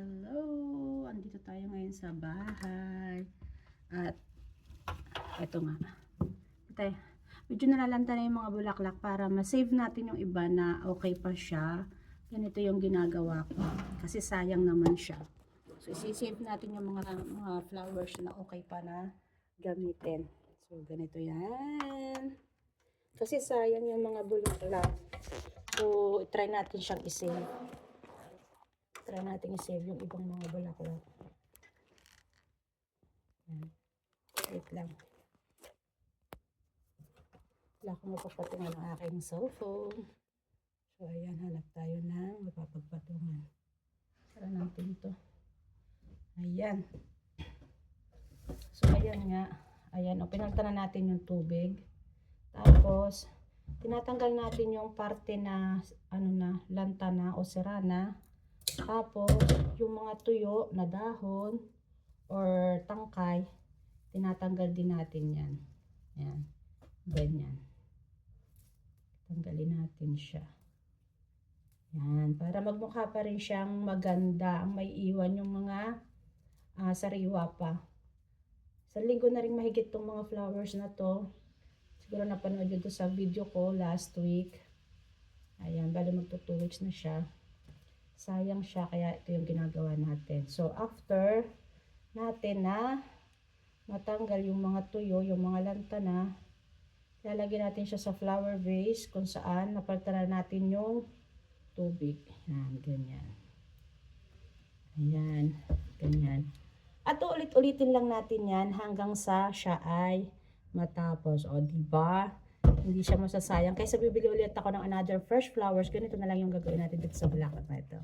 Hello! Andito tayo ngayon sa bahay. At, eto nga. Tayo, medyo nalalanta na yung mga bulaklak para ma-save natin yung iba na okay pa siya. Ganito yung ginagawa ko. Kasi sayang naman siya. So, isi-save natin yung mga, mga flowers na okay pa na gamitin. So, ganito yan. Kasi sayang yung mga bulaklak. So, try natin siyang i-save. Try natin i-save yung ibang mga bulaklak. Yan. Wait lang. Wala akong mapapatungan ng aking cellphone. So, ayan, hanap tayo ng mapapagpatungan. Tara natin to. Ayan. So, ayan nga. Ayan, o, pinalta na natin yung tubig. Tapos, tinatanggal natin yung parte na, ano na, lanta na o sira na. Tapos, yung mga tuyo na dahon or tangkay, tinatanggal din natin yan. Yan. Ganyan. Tanggalin natin siya. Yan. Para magmukha pa rin siyang maganda. May iwan yung mga ah, sariwa pa. Sa linggo na rin mahigit tong mga flowers na to. Siguro napanood yun to sa video ko last week. Ayan, bali magto 2 weeks na siya. Sayang siya, kaya ito yung ginagawa natin. So, after natin na matanggal yung mga tuyo, yung mga lanta na, lalagyan natin siya sa flower vase kung saan napaltaran natin yung tubig. Yan, ganyan. Ayan, ganyan. At ulit-ulitin lang natin yan hanggang sa siya ay matapos. O, di ba? Hindi siya masasayang. Kaysa bibili ulit ako ng another fresh flowers, ganito na lang yung gagawin natin dito sa bulaklak na ito.